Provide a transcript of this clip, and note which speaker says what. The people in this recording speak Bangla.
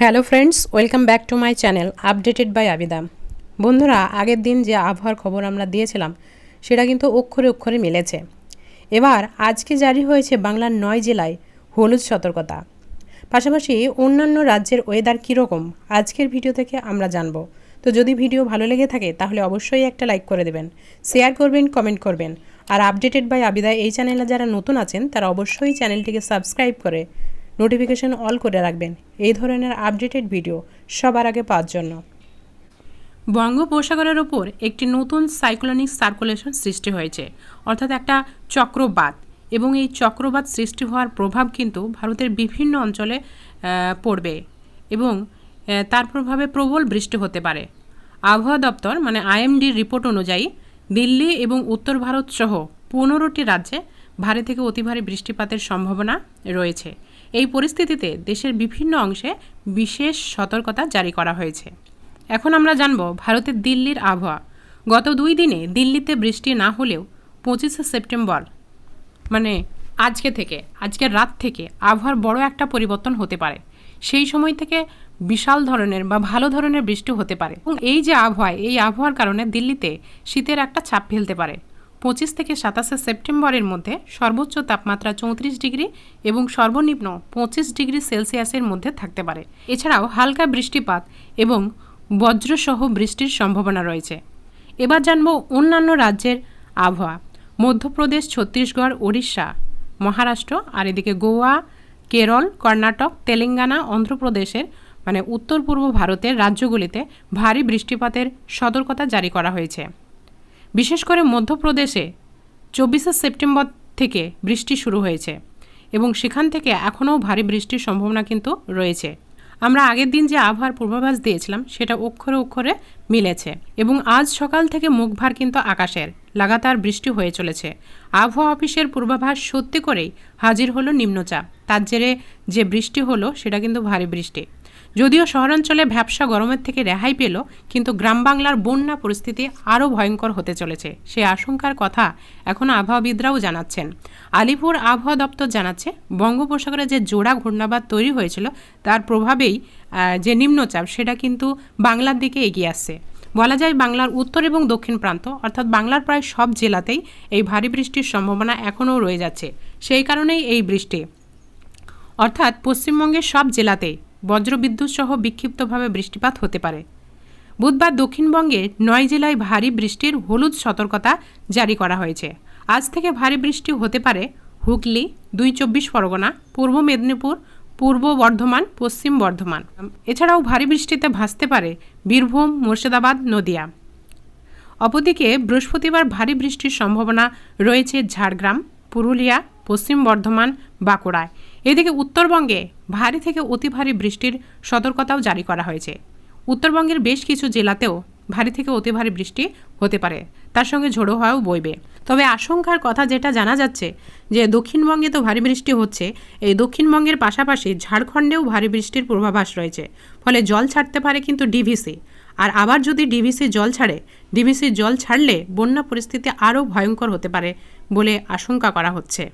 Speaker 1: Hello friends welcome back to my channel updated by Abida বন্ধুরা, আগের দিন যে আবহাওয়ার খবর আমরা দিয়েছিলাম, সেটা কিন্তু অক্ষরে অক্ষরে মিলেছে। এবার আজকে জারি হয়েছে বাংলার নয় জেলায় হলুদ সতর্কতা। পাশাপাশি অন্যান্য রাজ্যের ওয়েদার কীরকম, আজকের ভিডিও থেকে আমরা জানব। তো যদি ভিডিও ভালো লেগে থাকে, তাহলে অবশ্যই একটা লাইক করে দেবেন শেয়ার করবেন কমেন্ট করবেন। আর আপডেটেড বাই আবিদা এই চ্যানেলে যারা নতুন আছেন, তারা অবশ্যই চ্যানেলটিকে সাবস্ক্রাইব করে নোটিফিকেশন অল করে রাখবেন। এই ধরনের আপডেটেড ভিডিও সবার আগে পাওয়ার জন্য। বঙ্গোপসাগরের ওপর একটি নতুন সাইক্লোনিক সার্কুলেশন সৃষ্টি হয়েছে, অর্থাৎ একটা চক্রবাত। এবং এই চক্রবাত সৃষ্টি হওয়ার প্রভাব কিন্তু ভারতের বিভিন্ন অঞ্চলে পড়বে এবং তার প্রভাবে প্রবল বৃষ্টি হতে পারে। আবহাওয়া দপ্তর মানে আইএমডির রিপোর্ট অনুযায়ী, দিল্লি এবং উত্তর ভারত সহ পনেরোটি রাজ্যে ভারী থেকে অতি ভারী বৃষ্টিপাতের সম্ভাবনা রয়েছে। এই পরিস্থিতিতে দেশের বিভিন্ন অংশে বিশেষ সতর্কতা জারি করা হয়েছে। এখন আমরা জানব ভারতের দিল্লির আবহাওয়া। গত দুই দিনে দিল্লিতে বৃষ্টি না হলেও পঁচিশে সেপ্টেম্বর মানে আজকে থেকে, আজকের রাত থেকে আবহাওয়ার বড় একটা পরিবর্তন হতে পারে। সেই সময় থেকে বিশাল ধরনের বা ভালো ধরনের বৃষ্টি হতে পারে। এবং এই যে আবহাওয়া, এই আবহাওয়ার কারণে দিল্লিতে শীতের একটা চাপ ফেলতে পারে। পঁচিশ থেকে সাতাশে সেপ্টেম্বরের মধ্যে সর্বোচ্চ তাপমাত্রা চৌত্রিশ ডিগ্রি এবং সর্বনিম্ন পঁচিশ ডিগ্রি সেলসিয়াসের মধ্যে থাকতে পারে। এছাড়াও হালকা বৃষ্টিপাত এবং বজ্রসহ বৃষ্টির সম্ভাবনা রয়েছে। এবার জানব অন্যান্য রাজ্যের আবহাওয়া। মধ্যপ্রদেশ, ছত্তিশগড়, ওড়িশা, মহারাষ্ট্র, আর এদিকে গোয়া, কেরল, কর্ণাটক, তেলেঙ্গানা, অন্ধ্রপ্রদেশের মানে উত্তর পূর্ব ভারতের রাজ্যগুলিতে ভারী বৃষ্টিপাতের সতর্কতা জারি করা হয়েছে। বিশেষ করে মধ্যপ্রদেশে চব্বিশে সেপ্টেম্বর থেকে বৃষ্টি শুরু হয়েছে এবং সেখান থেকে এখনও ভারী বৃষ্টির সম্ভাবনা কিন্তু রয়েছে। আমরা আগের দিন যে আবহাওয়ার পূর্বাভাস দিয়েছিলাম, সেটা অক্ষরে অক্ষরে মিলেছে এবং আজ সকাল থেকে মুখভার কিন্তু আকাশের। লাগাতার বৃষ্টি হয়ে চলেছে। আবহাওয়া অফিসের পূর্বাভাস সত্যি করেই হাজির হলো নিম্নচাপ। তার জেরে যে বৃষ্টি হলো, সেটা কিন্তু ভারী বৃষ্টি। যদিও শহরাঞ্চলে ভ্যাবসা গরমের থেকে রেহাই পেল, কিন্তু গ্রাম বাংলার বন্যা পরিস্থিতি আরও ভয়ঙ্কর হতে চলেছে, সে আশঙ্কার কথা এখন আবহাওয়াবিদরাও জানাচ্ছেন। আলিপুর আবহাওয়া দপ্তর জানাচ্ছে, বঙ্গোপসাগরে যে জোড়া ঘূর্ণাবাদ তৈরি হয়েছিল, তার প্রভাবেই যে নিম্নচাপ, সেটা কিন্তু বাংলার দিকে এগিয়ে আসছে। বলা যায় বাংলার উত্তর এবং দক্ষিণ প্রান্ত, অর্থাৎ বাংলার প্রায় সব জেলাতেই এই ভারী বৃষ্টির সম্ভাবনা এখনও রয়ে যাচ্ছে। সেই কারণেই এই বৃষ্টি। অর্থাৎ পশ্চিমবঙ্গের সব জেলাতেই বজ্রবিদ্যুৎ সহ বিক্ষিপ্তভাবে বৃষ্টিপাত হতে পারে। বুধবার দক্ষিণবঙ্গে নয় জেলায় ভারী বৃষ্টির হলুদ সতর্কতা জারি করা হয়েছে। আজ থেকে ভারী বৃষ্টি হতে পারে হুগলি, দুই চব্বিশ পরগনা, পূর্ব মেদিনীপুর, পূর্ব বর্ধমান, পশ্চিম বর্ধমান। এছাড়াও ভারী বৃষ্টিতে ভাসতে পারে বীরভূম, মুর্শিদাবাদ, নদিয়া। অপরদিকে বৃহস্পতিবার ভারী বৃষ্টির সম্ভাবনা রয়েছে ঝাড়গ্রাম, পুরুলিয়া, পশ্চিম বর্ধমান, বাঁকুড়ায়। এদিকে উত্তরবঙ্গে ভারী থেকে অতি ভারী বৃষ্টির সতর্কতাও জারি করা হয়েছে। উত্তরবঙ্গের বেশ কিছু জেলাতেও ভারী থেকে অতি ভারী বৃষ্টি হতে পারে। তার সঙ্গে ঝোড়ো হওয়াও বইবে। তবে আশঙ্কার কথা যেটা জানা যাচ্ছে যে দক্ষিণবঙ্গে তো ভারী বৃষ্টি হচ্ছে, এই দক্ষিণবঙ্গের পাশাপাশি ঝাড়খণ্ডেও ভারী বৃষ্টির পূর্বাভাস রয়েছে। ফলে জল ছাড়তে পারে কিন্তু ডিভিসি। আর আবার যদি ডিভিসি জল ছাড়ে, ডিভিসি জল ছাড়লে বন্যা পরিস্থিতি আরও ভয়ঙ্কর হতে পারে বলে আশঙ্কা করা হচ্ছে।